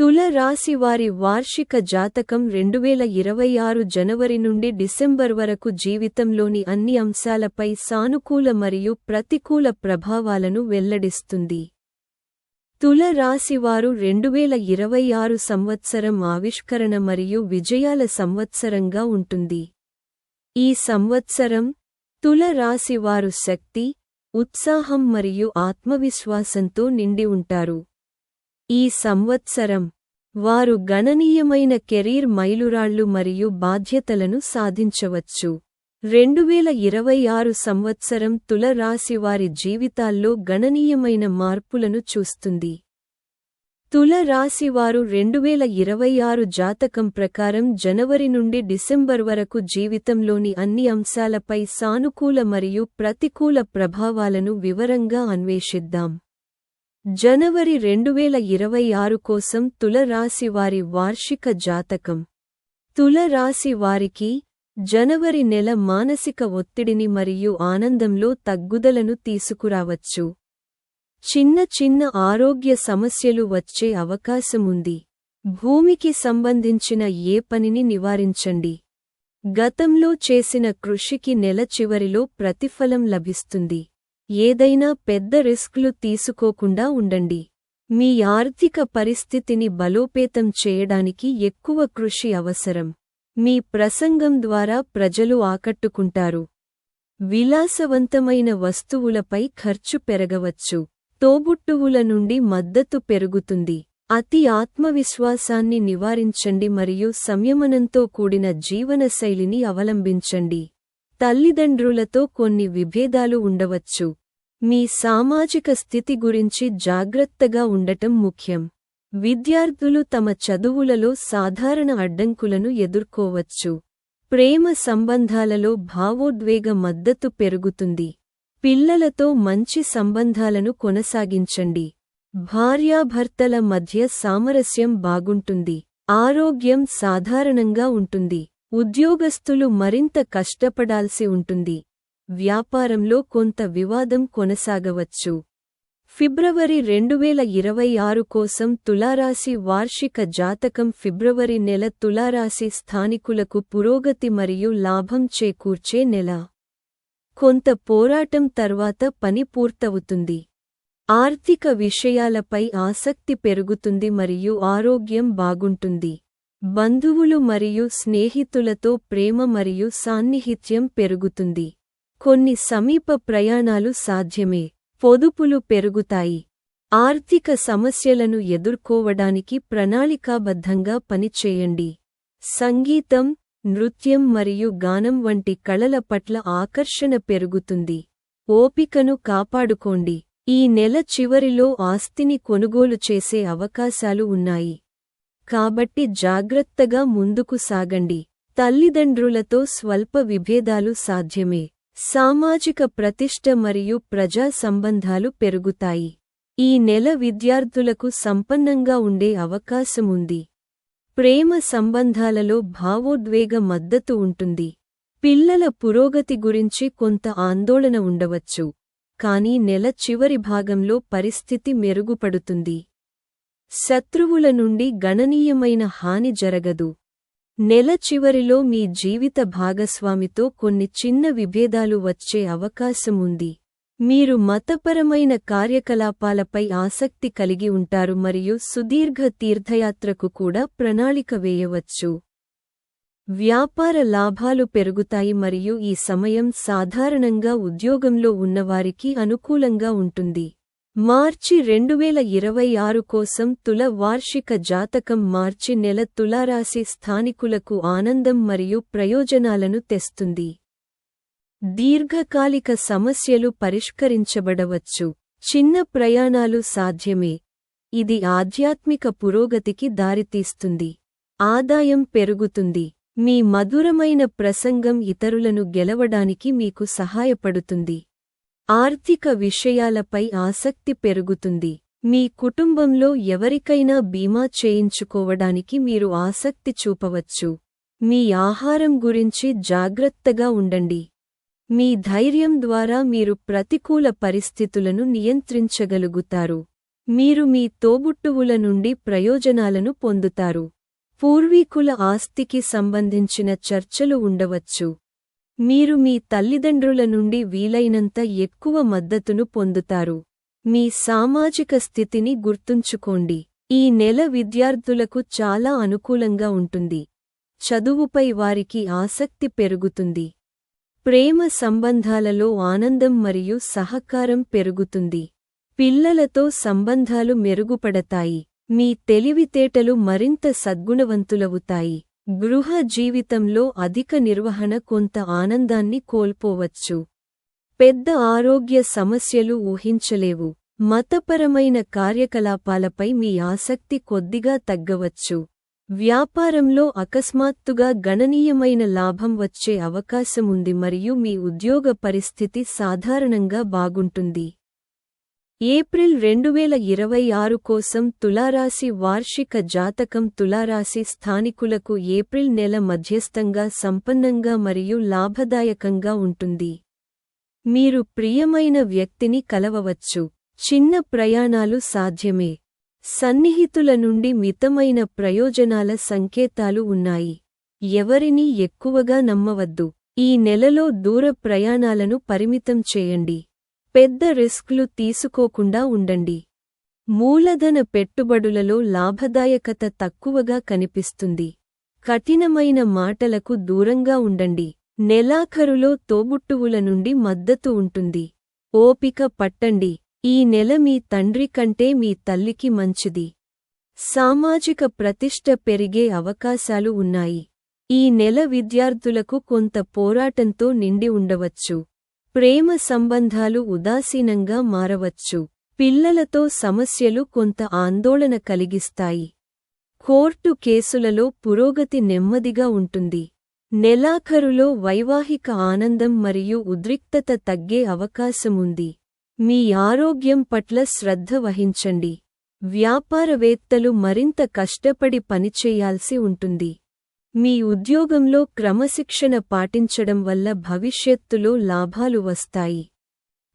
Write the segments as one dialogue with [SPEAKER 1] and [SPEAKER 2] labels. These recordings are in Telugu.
[SPEAKER 1] తుల రాశి వారి వార్షిక జాతకం రెండువేల ఇరవై ఆరు జనవరి నుండి డిసెంబర్ వరకు జీవితంలోని అన్ని అంశాలపై సానుకూల మరియు ప్రతికూల ప్రభావాలను వెల్లడిస్తుంది. తుల రాశివారు రెండువేల ఇరవై ఆరు సంవత్సరం ఆవిష్కరణ మరియు విజయాల సంవత్సరంగా ఉంటుంది. ఈ సంవత్సరం తుల రాశివారు శక్తి ఉత్సాహం మరియు ఆత్మవిశ్వాసంతో నిండి ఉంటారు. ఈ సంవత్సరం వారు గణనీయమైన కెరీర్ మైలురాళ్ళు మరియు బాధ్యతలను సాధించవచ్చు. రెండువేల ఇరవై ఆరు సంవత్సరం తుల రాశి వారి జీవితాల్లో గణనీయమైన మార్పులను చూస్తుంది. తుల రాశి వారు రెండువేల ఇరవై ఆరు జాతకం ప్రకారం జనవరి నుండి డిసెంబర్ వరకు జీవితంలోని అన్ని అంశాలపై సానుకూల మరియు ప్రతికూల ప్రభావాలను వివరంగా అన్వేషిద్దాం. జనవరి రెండువేల ఇరవై ఆరు కోసం తులరాశి వారి వార్షిక జాతకం. తులరాశి వారికి జనవరి నెల మానసిక ఒత్తిడిని మరియు ఆనందంలో తగ్గుదలను తీసుకురావచ్చు. చిన్న చిన్న ఆరోగ్య సమస్యలు వచ్చే అవకాశముంది భూమికి సంబంధించిన ఏ పనిని నివారించండి. గతంలో చేసిన కృషికి నెల చివరిలో ప్రతిఫలం లభిస్తుంది. ఏదైనా పెద్ద రిస్క్లు తీసుకోకుండా ఉండండి. మీ ఆర్థిక పరిస్థితిని బలోపేతం చేయడానికి ఎక్కువ కృషి అవసరం. మీ ప్రసంగం ద్వారా ప్రజలు ఆకట్టుకుంటారు. విలాసవంతమైన వస్తువులపై ఖర్చు పెరగవచ్చు. తోబుట్టువుల నుండి మద్దతు పెరుగుతుంది. అతి ఆత్మవిశ్వాసాన్ని నివారించండి మరియు సంయమనంతో కూడిన జీవనశైలిని అవలంబించండి. తల్లిదండ్రులతో కొన్ని విభేదాలు ఉండవచ్చు. మీ సామాజిక స్థితి గురించి జాగ్రత్తగా ఉండటం ముఖ్యం. విద్యార్థులు తమ చదువులలో సాధారణ అడ్డంకులను ఎదుర్కోవచ్చు. ప్రేమ సంబంధాలలో భావోద్వేగ మద్దతు పెరుగుతుంది. పిల్లలతో మంచి సంబంధాలను కొనసాగించండి. భార్యాభర్తల మధ్య సామరస్యం బాగుంటుంది. ఆరోగ్యం సాధారణంగా ఉంటుంది. ఉద్యోగస్తులు మరింత కష్టపడాల్సి ఉంటుంది. వ్యాపారంలో కొంత వివాదం కొనసాగవచ్చు. ఫిబ్రవరి రెండువేల ఇరవై ఆరు కోసం తులారాశి వార్షిక జాతకం ఫిబ్రవరి నెల తులారాశి స్థానికులకు పురోగతి మరియు లాభం చేకూర్చే నెల. కొంత పోరాటం తర్వాత పని పూర్తవుతుంది. ఆర్థిక విషయాలపై ఆసక్తి పెరుగుతుంది మరియు ఆరోగ్యం బాగుంటుంది. బంధువులు మరియు స్నేహితులతో ప్రేమ మరియు సాన్నిహిత్యం పెరుగుతుంది. కొన్ని సమీప ప్రయాణాలు సాధ్యమే. పొదుపులు పెరుగుతాయి. ఆర్థిక సమస్యలను ఎదుర్కోవడానికి ప్రణాళికాబద్ధంగా పనిచేయండి. సంగీతం నృత్యం మరియు గానం వంటి కళల పట్ల ఆకర్షణ పెరుగుతుంది. ఓపికను కాపాడుకోండి. ఈ నెల చివరిలో ఆస్తిని కొనుగోలు చేసే అవకాశాలు ఉన్నాయి. కాబట్టి జాగ్రత్తగా ముందుకు సాగండి. తల్లిదండ్రులతో స్వల్ప విభేదాలు సాధ్యమే. సామాజిక ప్రతిష్ట మరియు ప్రజా సంబంధాలు పెరుగుతాయి. ఈ నెల విద్యార్థులకు సంపన్నంగా ఉండే అవకాశముంది. ప్రేమ సంబంధాలలో భావోద్వేగ మద్దతు ఉంటుంది. పిల్లల పురోగతి గురించి కొంత ఆందోళన ఉండవచ్చు. కానీ నెల చివరి భాగంలో పరిస్థితి మెరుగుపడుతుంది. శత్రువుల నుండి గణనీయమైన హాని జరగదు. నెల చివరిలో మీ జీవిత భాగస్వామితో కొన్ని చిన్న విభేదాలు వచ్చే అవకాశముంది. మీరు మతపరమైన కార్యకలాపాలపై ఆసక్తి కలిగి ఉంటారు మరియు సుదీర్ఘ తీర్థయాత్రకు కూడా ప్రణాళిక వేయవచ్చు. వ్యాపార లాభాలు పెరుగుతాయి మరియు ఈ సమయం సాధారణంగా ఉద్యోగంలో ఉన్నవారికి అనుకూలంగా ఉంటుంది. మార్చి రెండువేల ఇరవై ఆరు కోసం తుల వార్షిక జాతకం మార్చి నెల తులారాశి స్థానికులకు ఆనందం మరియు ప్రయోజనాలను తెస్తుంది. దీర్ఘకాలిక సమస్యలు పరిష్కరించబడవచ్చు. చిన్న ప్రయాణాలు సాధ్యమే. ఇది ఆధ్యాత్మిక పురోగతికి దారితీస్తుంది. ఆదాయం పెరుగుతుంది. మీ మధురమైన ప్రసంగం ఇతరులను గెలవడానికి మీకు సహాయపడుతుంది. ఆర్థిక విషయాలపై ఆసక్తి పెరుగుతుంది. మీ కుటుంబంలో ఎవరికైనా బీమా చేయించుకోవడానికి మీరు ఆసక్తి చూపవచ్చు. మీ ఆహారం గురించి జాగ్రత్తగా ఉండండి. మీ ధైర్యం ద్వారా మీరు ప్రతికూల పరిస్థితులను నియంత్రించగలుగుతారు. మీరు మీ తోబుట్టువుల నుండి ప్రయోజనాలను పొందుతారు. పూర్వీకుల ఆస్తికి సంబంధించిన చర్చలు ఉండవచ్చు. మీరు మీ తల్లిదండ్రుల నుండి వీలైనంత ఎక్కువ మద్దతును పొందుతారు. మీ సామాజిక స్థితిని గుర్తుంచుకోండి. ఈ నెల విద్యార్థులకు చాలా అనుకూలంగా ఉంటుంది. చదువుపై వారికి ఆసక్తి పెరుగుతుంది. ప్రేమ సంబంధాలలో ఆనందం మరియు సహకారం పెరుగుతుంది. పిల్లలతో సంబంధాలు మెరుగుపడతాయి. మీ తెలివితేటలు మరింత సద్గుణవంతులవుతాయి. గృహ జీవితంలో అధిక నిర్వహణ కొంత ఆనందాన్ని కోల్పోవచ్చు. పెద్ద ఆరోగ్య సమస్యలు ఊహించలేవు. మతపరమైన కార్యకలాపాలపై మీ ఆసక్తి కొద్దిగా తగ్గవచ్చు. వ్యాపారంలో అకస్మాత్తుగా గణనీయమైన లాభం వచ్చే అవకాశముంది మరియు మీ ఉద్యోగ పరిస్థితి సాధారణంగా బాగుంటుంది. ఏప్రిల్ రెండువేల ఇరవై ఆరు కోసం తులారాశి వార్షిక జాతకం తులారాశి స్థానికులకు ఏప్రిల్ నెల మధ్యస్థంగా సంపన్నంగా మరియు లాభదాయకంగా ఉంటుంది. మీరు ప్రియమైన వ్యక్తిని కలవవచ్చు. చిన్న ప్రయాణాలు సాధ్యమే. సన్నిహితుల నుండి మితమైన ప్రయోజనాల సంకేతాలు ఉన్నాయి. ఎవరినీ ఎక్కువగా నమ్మవద్దు. ఈ నెలలో దూర ప్రయాణాలను పరిమితం చేయండి. పెద్ద రిస్క్లు తీసుకోకుండా ఉండండి. మూలధన పెట్టుబడులలో లాభదాయకత తక్కువగా కనిపిస్తుంది. కఠినమైన మాటలకు దూరంగా ఉండండి. నెలాఖరులో తోబుట్టువుల నుండి మద్దతు ఉంటుంది. ఓపిక పట్టండి. ఈ నెల మీ తండ్రి కంటే మీ తల్లికి మంచిది. సామాజిక ప్రతిష్ట పెరిగే అవకాశాలు ఉన్నాయి. ఈ నెల విద్యార్థులకు కొంత పోరాటంతో నిండి ఉండవచ్చు. ప్రేమ సంబంధాలు ఉదాసీనంగా మారవచ్చు. పిల్లలతో సమస్యలు కొంత ఆందోళన కలిగిస్తాయి. కోర్టు కేసులలో పురోగతి నెమ్మదిగా ఉంటుంది. నెలాఖరులో వైవాహిక ఆనందం మరియు ఉద్రిక్తత తగ్గే అవకాశముంది. మీ ఆరోగ్యం పట్ల శ్రద్ధ వహించండి. వ్యాపారవేత్తలు మరింత కష్టపడి పనిచేయాల్సి ఉంటుంది. మీ ఉద్యోగంలో క్రమశిక్షణ పాటించడం వల్ల భవిష్యత్తులో లాభాలు వస్తాయి.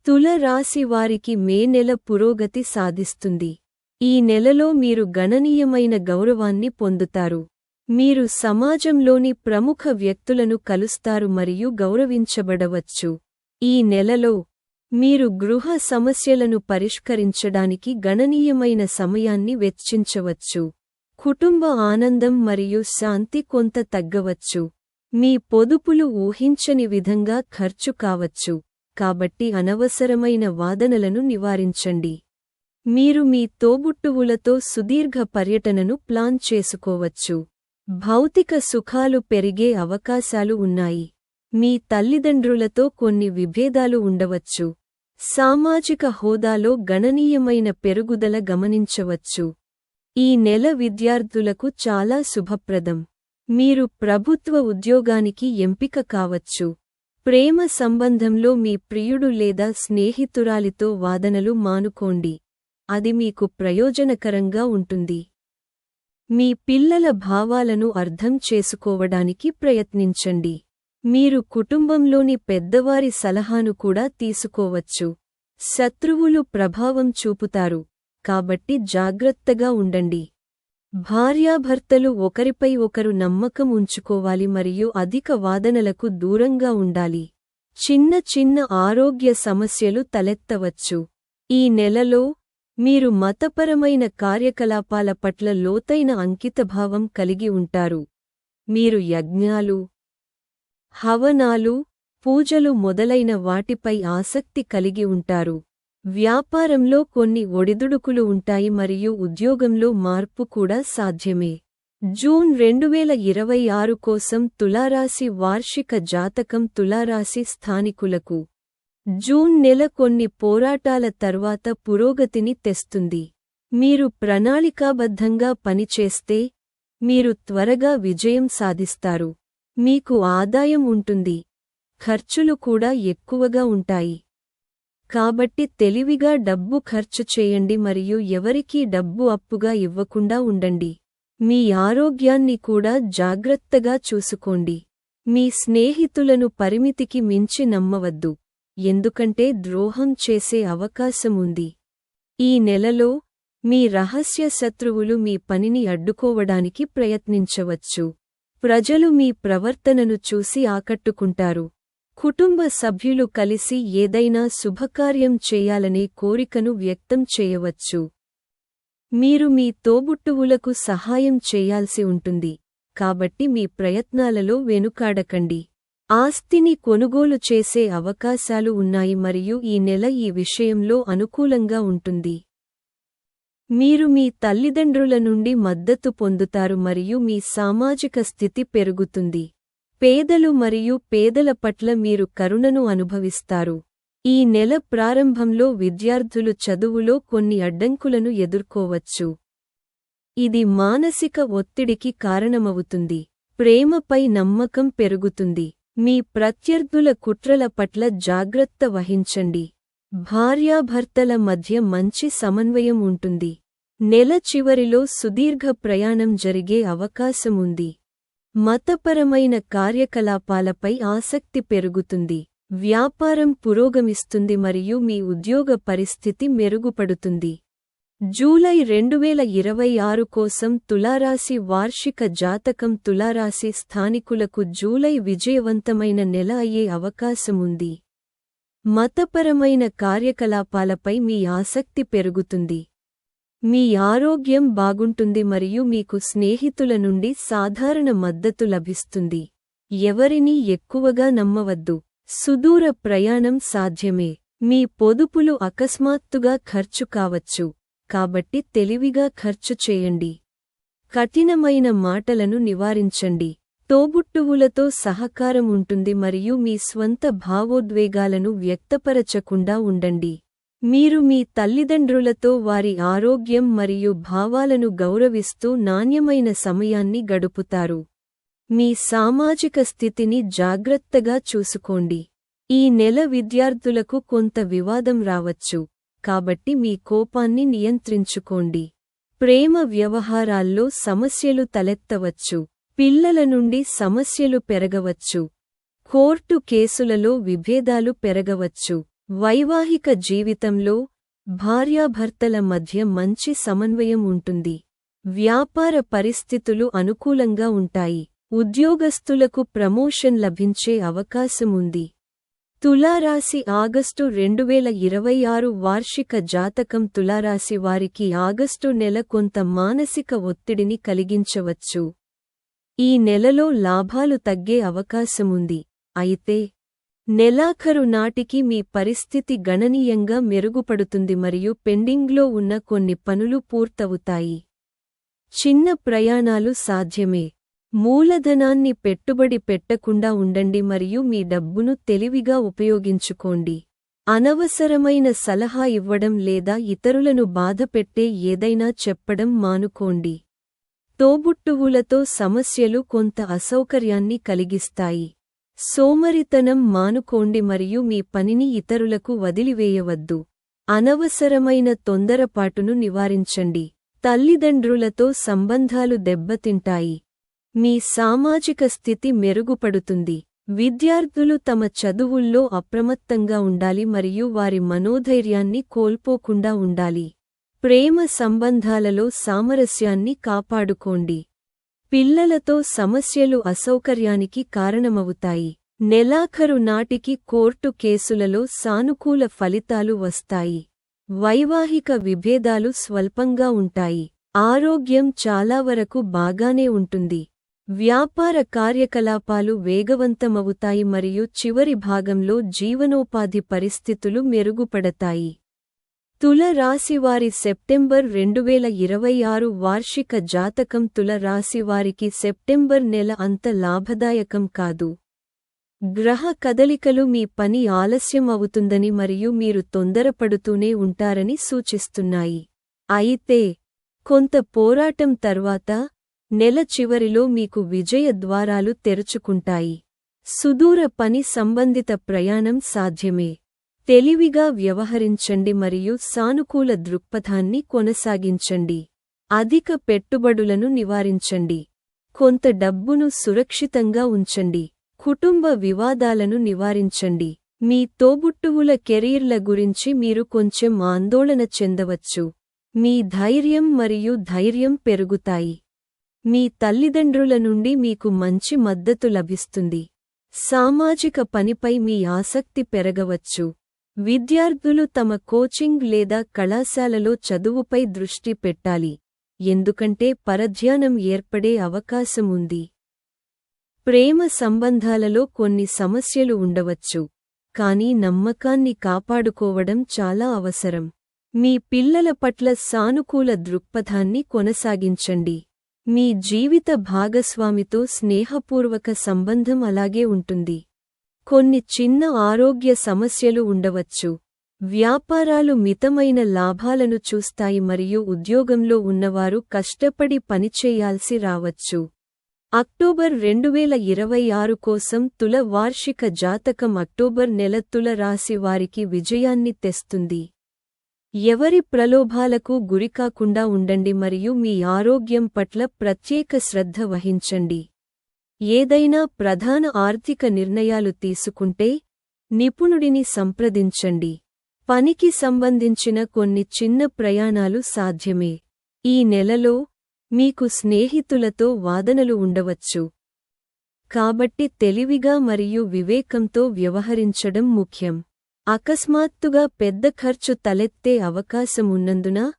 [SPEAKER 1] తుల రాశి వారికి మే నెల పురోగతి సాధిస్తుంది. ఈ నెలలో మీరు గణనీయమైన గౌరవాన్ని పొందుతారు. మీరు సమాజంలోని ప్రముఖ వ్యక్తులను కలుస్తారు మరియు గౌరవించబడవచ్చు. ఈ నెలలో మీరు గృహ సమస్యలను పరిష్కరించడానికి గణనీయమైన సమయాన్ని వెచ్చించవచ్చు. కుటుంబ ఆనందం మరియు శాంతి కొంత తగ్గవచ్చు. మీ పొదుపులు ఊహించని విధంగా ఖర్చు కావచ్చు. కాబట్టి అనవసరమైన వాదనలను నివారించండి. మీరు మీ తోబుట్టువులతో సుదీర్ఘ పర్యటనను ప్లాన్ చేసుకోవచ్చు. భౌతిక సుఖాలు పెరిగే అవకాశాలు ఉన్నాయి. మీ తల్లిదండ్రులతో కొన్ని విభేదాలు ఉండవచ్చు. సామాజిక హోదాలో గణనీయమైన పెరుగుదల గమనించవచ్చు. ఈ నెల విద్యార్థులకు చాలా శుభప్రదం. మీరు ప్రభుత్వ ఉద్యోగానికి ఎంపిక కావచ్చు. ప్రేమ సంబంధంలో మీ ప్రియుడు లేదా స్నేహితురాలితో వాదనలు మానుకోండి. అది మీకు ప్రయోజనకరంగా ఉంటుంది. మీ పిల్లల భావాలను అర్థం చేసుకోవడానికి ప్రయత్నించండి. మీరు కుటుంబంలోని పెద్దవారి సలహాను కూడా తీసుకోవచ్చు. శత్రువులు ప్రభావం చూపుతారు. కాబట్టి జాగ్రత్తగా ఉండండి. భార్యాభర్తలు ఒకరిపై ఒకరు నమ్మకం ఉంచుకోవాలి మరియు అధిక వాదనలకు దూరంగా ఉండాలి. చిన్న చిన్న ఆరోగ్య సమస్యలు తలెత్తవచ్చు. ఈ నెలలో మీరు మతపరమైన కార్యకలాపాల పట్ల లోతైన అంకితభావం కలిగి ఉంటారు. మీరు యజ్ఞాలు హవనాలు పూజలు మొదలైన వాటిపై ఆసక్తి కలిగి ఉంటారు. వ్యాపారంలో కొన్ని ఒడిదుడుకులు ఉంటాయి మరియు ఉద్యోగంలో మార్పు కూడా సాధ్యమే. జూన్ రెండువేల ఇరవై ఆరు కోసం తులారాశి వార్షిక జాతకం తులారాశి స్థానికులకు. జూన్ నెల కొన్ని పోరాటాల తర్వాత పురోగతిని తెస్తుంది. మీరు ప్రణాళికాబద్ధంగా పనిచేస్తే మీరు త్వరగా విజయం సాధిస్తారు. మీకు ఆదాయం ఉంటుంది. ఖర్చులు కూడా ఎక్కువగా ఉంటాయి. కాబట్టి తెలివిగా డబ్బు ఖర్చు చేయండి మరియు ఎవరికీ డబ్బు అప్పుగా ఇవ్వకుండా ఉండండి. మీ ఆరోగ్యాన్ని కూడా జాగ్రత్తగా చూసుకోండి. మీ స్నేహితులను పరిమితికి మించి నమ్మవద్దు. ఎందుకంటే ద్రోహం చేసే అవకాశముంది ఈ నెలలో మీ రహస్య శత్రువులు మీ పనిని అడ్డుకోవడానికి ప్రయత్నించవచ్చు. ప్రజలు మీ ప్రవర్తనను చూసి ఆకట్టుకుంటారు. కుటుంబ సభ్యులు కలిసి ఏదైనా శుభకార్యం చేయాలనే కోరికను వ్యక్తం చేయవచ్చు. మీరు మీ తోబుట్టువులకు సహాయం చేయాల్సి ఉంటుంది. కాబట్టి మీ ప్రయత్నాలలో వెనుకాడకండి. ఆస్తిని కొనుగోలు చేసే అవకాశాలు ఉన్నాయి మరియు ఈ నెల ఈ విషయంలో అనుకూలంగా ఉంటుంది. మీరు మీ తల్లిదండ్రుల నుండి మద్దతు పొందుతారు మరియు మీ సామాజిక స్థితి పెరుగుతుంది. పేదలు మరియు పేదల పట్ల మీరు కరుణను అనుభవిస్తారు. ఈ నెల ప్రారంభంలో విద్యార్థులు చదువులో కొన్ని అడ్డంకులను ఎదుర్కోవచ్చు. ఇది మానసిక ఒత్తిడికి కారణమవుతుంది. ప్రేమపై నమ్మకం పెరుగుతుంది. మీ ప్రత్యర్థుల కుట్రల పట్ల జాగ్రత్త వహించండి. భార్యాభర్తల మధ్య మంచి సమన్వయం ఉంటుంది. నెల చివరిలో సుదీర్ఘ ప్రయాణం జరిగే అవకాశముంది మతపరమైన కార్యకలాపాలపై ఆసక్తి పెరుగుతుంది వ్యాపారం పురోగమిస్తుంది మరియు మీ ఉద్యోగ పరిస్థితి మెరుగుపడుతుంది. జూలై రెండువేల ఇరవై ఆరు కోసం తులారాశి వార్షిక జాతకం తులారాశి స్థానికులకు జూలై విజయవంతమైన నెల అయ్యే అవకాశముంది మతపరమైన కార్యకలాపాలపై మీ ఆసక్తి పెరుగుతుంది. మీ ఆరోగ్యం బాగుంటుంది మరియు మీకు స్నేహితుల నుండి సాధారణ మద్దతు లభిస్తుంది. ఎవరినీ ఎక్కువగా నమ్మవద్దు. సుదూర ప్రయాణం సాధ్యమే. మీ పొదుపులు అకస్మాత్తుగా ఖర్చు కావచ్చు. కాబట్టి తెలివిగా ఖర్చు చేయండి. కఠినమైన మాటలను నివారించండి. తోబుట్టువులతో సహకారం ఉంటుంది మరియు మీ స్వంత భావోద్వేగాలను వ్యక్తపరచకుండా ఉండండి. మీరు మీ తల్లిదండ్రులతో వారి ఆరోగ్యం మరియు భావాలను గౌరవిస్తూ నాణ్యమైన సమయాన్ని గడుపుతారు. మీ సామాజిక స్థితిని జాగ్రత్తగా చూసుకోండి. ఈ నెల విద్యార్థులకు కొంత వివాదం రావచ్చు. కాబట్టి మీ కోపాన్ని నియంత్రించుకోండి. ప్రేమ వ్యవహారాల్లో సమస్యలు తలెత్తవచ్చు. పిల్లల నుండి సమస్యలు పెరగవచ్చు. కోర్టు కేసులలో విభేదాలు పెరగవచ్చు. వైవాహిక జీవితంలో భార్యాభర్తల మధ్య మంచి సమన్వయం ఉంటుంది. వ్యాపార పరిస్థితులు అనుకూలంగా ఉంటాయి. ఉద్యోగస్తులకు ప్రమోషన్ లభించే అవకాశముంది తులారాశి ఆగస్టు రెండువేల ఇరవై ఆరు వార్షిక జాతకం తులారాశి వారికి ఆగస్టు నెల కొంత మానసిక ఒత్తిడిని కలిగించవచ్చు. ఈ నెలలో లాభాలు తగ్గే అవకాశముంది అయితే నెలాఖరు నాటికి మీ పరిస్థితి గణనీయంగా మెరుగుపడుతుంది మరియు పెండింగ్లో ఉన్న కొన్ని పనులు పూర్తవుతాయి. చిన్న ప్రయాణాలు సాధ్యమే. మూలధనాన్ని పెట్టుబడి పెట్టకుండా ఉండండి మరియు మీ డబ్బును తెలివిగా ఉపయోగించుకోండి. అనవసరమైన సలహా ఇవ్వడం లేదా ఇతరులను బాధపెట్టే ఏదైనా చెప్పడం మానుకోండి. తోబుట్టువులతో సమస్యలు కొంత అసౌకర్యాన్ని కలిగిస్తాయి. సోమరితనం మానుకోండి మరియు మీ పనిని ఇతరులకు వదిలివేయవద్దు. అనవసరమైన తొందరపాటును నివారించండి. తల్లిదండ్రులతో సంబంధాలు దెబ్బతింటాయి. మీ సామాజిక స్థితి మెరుగుపడుతుంది. విద్యార్థులు తమ చదువుల్లో అప్రమత్తంగా ఉండాలి మరియు వారి మనోధైర్యాన్ని కోల్పోకుండా ఉండాలి. ప్రేమ సంబంధాలలో సామరస్యాన్ని కాపాడుకోండి. పిల్లలతో సమస్యలు అసౌకర్యానికి కారణమవుతాయి. నెలాఖరు నాటికి కోర్టు కేసులలో సానుకూల ఫలితాలు వస్తాయి. వైవాహిక విభేదాలు స్వల్పంగా ఉంటాయి. ఆరోగ్యం చాలా వరకు బాగానే ఉంటుంది. వ్యాపార కార్యకలాపాలు వేగవంతమవుతాయి మరియు చివరి భాగంలో జీవనోపాధి పరిస్థితులు మెరుగుపడతాయి. తుల రాశివారి సెప్టెంబర్ రెండువేల ఇరవై ఆరు వార్షిక జాతకం తుల రాశివారికి సెప్టెంబర్ నెల అంత లాభదాయకం కాదు. గ్రహ కదలికలు మీ పని ఆలస్యం అవుతుందని మరియు మీరు తొందరపడుతూనే ఉంటారని సూచిస్తున్నాయి. అయితే కొంత పోరాటం తర్వాత నెల చివరిలో మీకు విజయ ద్వారాలు తెరుచుకుంటాయి. సుదూర పని సంబంధిత ప్రయాణం సాధ్యమే. తెలివిగా వ్యవహరించండి మరియు సానుకూల దృక్పథాన్ని కొనసాగించండి. అధిక పెట్టుబడులను నివారించండి. కొంత డబ్బును సురక్షితంగా ఉంచండి. కుటుంబ వివాదాలను నివారించండి. మీ తోబుట్టువుల కెరీర్ల గురించి మీరు కొంచెం ఆందోళన చెందవచ్చు. మీ ధైర్యం మరియు ధైర్యం పెరుగుతాయి. మీ తల్లిదండ్రుల నుండి మీకు మంచి మద్దతు లభిస్తుంది. సామాజిక పనిపై మీ ఆసక్తి పెరగవచ్చు. విద్యార్థులు తమ కోచింగ్ లేదా కళాశాలలో చదువుపై దృష్టి పెట్టాలి ఎందుకంటే పరధ్యానం ఏర్పడే అవకాశం ఉంది. ప్రేమ సంబంధాలలో కొన్ని సమస్యలు ఉండవచ్చు కానీ నమ్మకాన్ని కాపాడుకోవడం చాలా అవసరం. మీ పిల్లల పట్ల సానుకూల దృక్పథాన్ని కొనసాగించండి. మీ జీవిత భాగస్వామితో స్నేహపూర్వక సంబంధం అలాగే ఉంటుంది. కొన్ని చిన్న ఆరోగ్య సమస్యలు ఉండవచ్చు. వ్యాపారాలు మితమైన లాభాలను చూస్తాయి మరియు ఉద్యోగంలో ఉన్నవారు కష్టపడి పనిచేయాల్సి రావచ్చు. అక్టోబర్ రెండువేల ఇరవై ఆరు కోసం తుల వార్షిక జాతకం అక్టోబర్ నెల తుల రాశి వారికి విజయాన్ని తెస్తుంది. ఎవరి ప్రలోభాలకు గురికాకుండా ఉండండి మరియు మీ ఆరోగ్యం పట్ల ప్రత్యేక శ్రద్ధ వహించండి. ఏదైనా ప్రధాన ఆర్థిక నిర్ణయాలు తీసుకుంటే నిపుణుడిని సంప్రదించండి. పనికి సంబంధించిన కొన్ని చిన్న ప్రయాణాలు సాధ్యమే. ఈ నెలలో మీకు స్నేహితులతో వాదనలు ఉండవచ్చు. కాబట్టి తెలివిగా మరియు వివేకంతో వ్యవహరించడం ముఖ్యం. అకస్మాత్తుగా పెద్ద ఖర్చు తలెత్తే అవకాశమున్నందున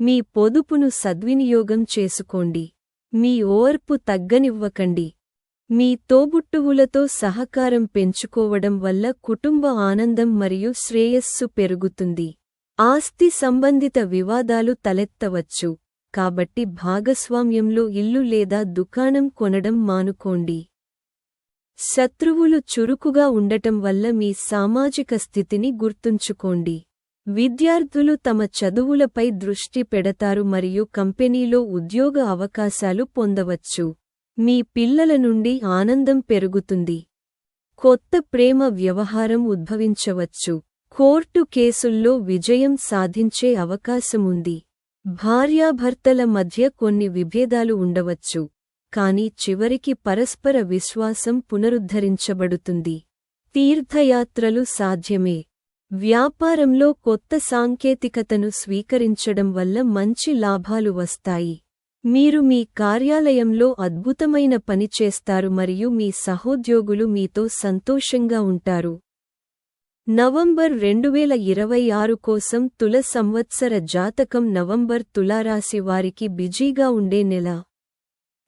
[SPEAKER 1] మీ పొదుపును సద్వినియోగం చేసుకోండి. మీ ఓర్పు తగ్గనివ్వకండి. మీ తోబుట్టువులతో సహకారం పెంచుకోవడం వల్ల కుటుంబ ఆనందం మరియు శ్రేయస్సు పెరుగుతుంది. ఆస్తి సంబంధిత వివాదాలు తలెత్తవచ్చు. కాబట్టి భాగస్వామ్యంలో ఇల్లు లేదా దుకాణం కొనడం మానుకోండి. శత్రువులు చురుకుగా ఉండటం వల్ల మీ సామాజిక స్థితిని గుర్తుంచుకోండి. విద్యార్థులు తమ చదువులపై దృష్టి పెడతారు మరియు కంపెనీలో ఉద్యోగ అవకాశాలు పొందవచ్చు. మీ పిల్లల నుండి ఆనందం పెరుగుతుంది. కొత్త ప్రేమ వ్యవహారం ఉద్భవించవచ్చు. కోర్టు కేసుల్లో విజయం సాధించే అవకాశముంది. భార్యాభర్తల మధ్య కొన్ని విభేదాలు ఉండవచ్చు. కాని చివరికి పరస్పర విశ్వాసం పునరుద్ధరించబడుతుంది. తీర్థయాత్రలు సాధ్యమే. వ్యాపారంలో కొత్త సాంకేతికతను స్వీకరించడం వల్ల మంచి లాభాలు వస్తాయి. మీరు మీ కార్యాలయంలో అద్భుతమైన పని చేస్తారు మరియు మీ సహోద్యోగులు మీతో సంతోషంగా ఉంటారు. నవంబర్ రెండువేల ఇరవై ఆరు కోసం తుల సంవత్సర జాతకం నవంబర్ తులారాశి వారికి బిజీగా ఉండే నెల.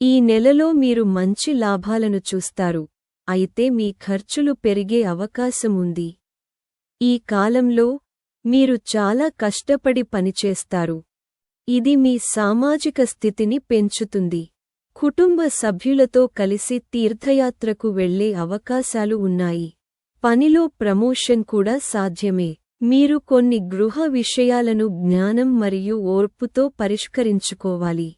[SPEAKER 1] ఈ నెలలో మీరు మంచి లాభాలను చూస్తారు. అయితే మీ ఖర్చులు పెరిగే అవకాశముంది ఈ కాలంలో మీరు చాలా కష్టపడి పనిచేస్తారు ఇది మీ సామాజిక స్థితిని పెంచుతుంది. కుటుంబ సభ్యులతో కలిసి తీర్థయాత్రకు వెళ్ళే అవకాశాలు ఉన్నాయి. పనిలో ప్రమోషన్ కూడా సాధ్యమే. మీరు కొన్ని గృహ విషయాలను జ్ఞానం మరియు ఓర్పుతో పరిష్కరించుకోవాలి.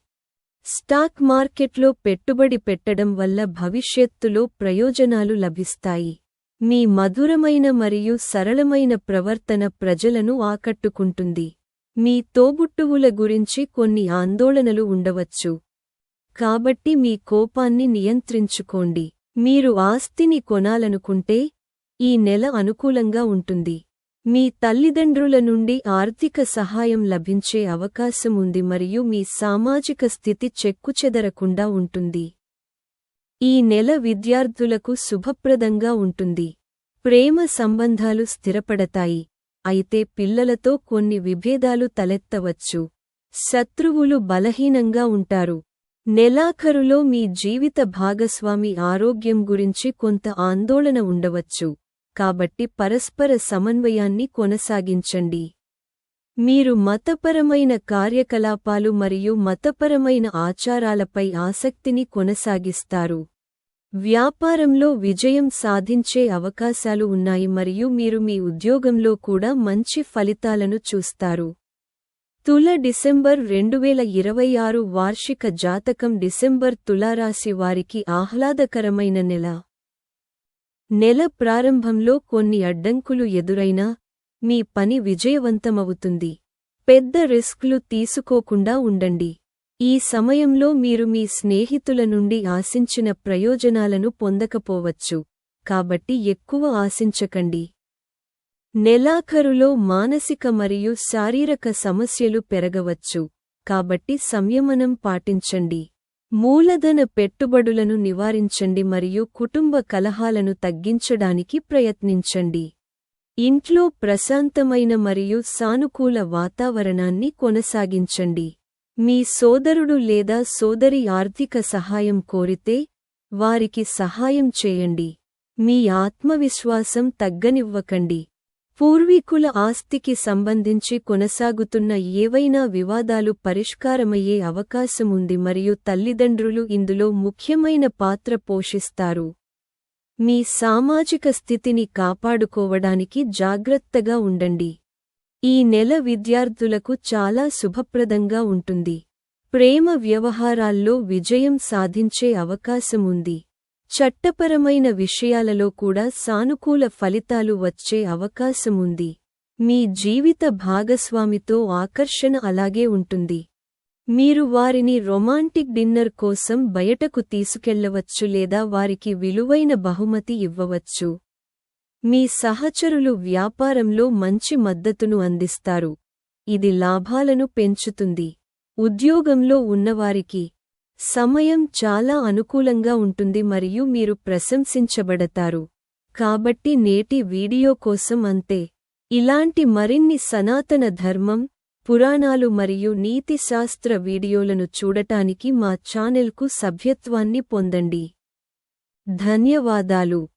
[SPEAKER 1] స్టాక్ మార్కెట్లో పెట్టుబడి పెట్టడం వల్ల భవిష్యత్తులో ప్రయోజనాలు లభిస్తాయి. మీ మధురమైన మరియు సరళమైన ప్రవర్తన ప్రజలను ఆకట్టుకుంటుంది. మీ తోబుట్టువుల గురించి కొన్ని ఆందోళనలు ఉండవచ్చు. కాబట్టి మీ కోపాన్ని నియంత్రించుకోండి. మీరు ఆస్తిని కొనాలనుకుంటే ఈ నెల అనుకూలంగా ఉంటుంది. మీ తల్లిదండ్రుల నుండి ఆర్థిక సహాయం లభించే అవకాశం ఉంది మరియు మీ సామాజిక స్థితి చెక్కుచెదరకుండా ఉంటుంది. ఈ నెల విద్యార్థులకు శుభప్రదంగా ఉంటుంది. ప్రేమ సంబంధాలు స్థిరపడతాయి. అయితే పిల్లలతో కొన్ని విభేదాలు తలెత్తవచ్చు. శత్రువులు బలహీనంగా ఉంటారు. నెలాఖరులో మీ జీవిత భాగస్వామి ఆరోగ్యం గురించి కొంత ఆందోళన ఉండవచ్చు. కాబట్టి పరస్పర సమన్వయాన్ని కొనసాగించండి. మీరు మతపరమైన కార్యకలాపాలు మరియు మతపరమైన ఆచారాలపై ఆసక్తిని కొనసాగిస్తారు. వ్యాపారంలో విజయం సాధించే అవకాశాలు ఉన్నాయి మరియు మీరు మీ ఉద్యోగంలో కూడా మంచి ఫలితాలను చూస్తారు. తుల డిసెంబర్ రెండువేల ఇరవై ఆరు వార్షిక జాతకం డిసెంబర్ తులారాశి వారికి ఆహ్లాదకరమైన నెల. నెల ప్రారంభంలో కొన్ని అడ్డంకులు ఎదురైనా మీ పని విజయవంతమవుతుంది. పెద్ద రిస్క్లు తీసుకోకుండా ఉండండి. ఈ సమయంలో మీరు మీ స్నేహితుల నుండి ఆశించిన ప్రయోజనాలను పొందకపోవచ్చు కాబట్టి ఎక్కువ ఆశించకండి. నెలాఖరులో మానసిక మరియు శారీరక సమస్యలు పెరగవచ్చు కాబట్టి సంయమనం పాటించండి. మూలధన పెట్టుబడులను నివారించండి మరియు కుటుంబ కలహాలను తగ్గించడానికి ప్రయత్నించండి. ఇంట్లో ప్రశాంతమైన మరియు సానుకూల వాతావరణాన్ని కొనసాగించండి. మీ సోదరుడు లేదా సోదరి ఆర్థిక సహాయం కోరితే వారికి సహాయం చేయండి. మీ ఆత్మవిశ్వాసం తగ్గనివ్వకండి. పూర్వీకుల ఆస్తికి సంబంధించి కొనసాగుతున్న ఏవైనా వివాదాలు పరిష్కారమయ్యే అవకాశముంది మరియు తల్లిదండ్రులు ఇందులో ముఖ్యమైన పాత్ర పోషిస్తారు. మీ సామాజిక స్థితిని కాపాడుకోవడానికి జాగ్రత్తగా ఉండండి. ఈ నెల విద్యార్థులకు చాలా శుభప్రదంగా ఉంటుంది. ప్రేమ వ్యవహారాల్లో విజయం సాధించే అవకాశముంది. చట్టపరమైన విషయాలలో కూడా సానుకూల ఫలితాలు వచ్చే అవకాశముంది. మీ జీవిత భాగస్వామితో ఆకర్షణ అలాగే ఉంటుంది. మీరు వారిని రొమాంటిక్ డిన్నర్ కోసం బయటకు తీసుకెళ్ళవచ్చు లేదా వారికి విలువైన బహుమతి ఇవ్వవచ్చు. మీ సహచరులు వ్యాపారంలో మంచి మద్దతును అందిస్తారు. ఇది లాభాలను పెంచుతుంది. ఉద్యోగంలో ఉన్నవారికి సమయం చాలా అనుకూలంగా ఉంటుంది మరియు మీరు ప్రశంసించబడతారు. కాబట్టి నేటి వీడియో కోసం అంతే. ఇలాంటి మరిన్ని సనాతన ధర్మం పురాణాలు మరియు నీతిశాస్త్ర వీడియోలను చూడటానికి మా ఛానెల్కు సభ్యత్వాన్ని పొందండి. ధన్యవాదాలు.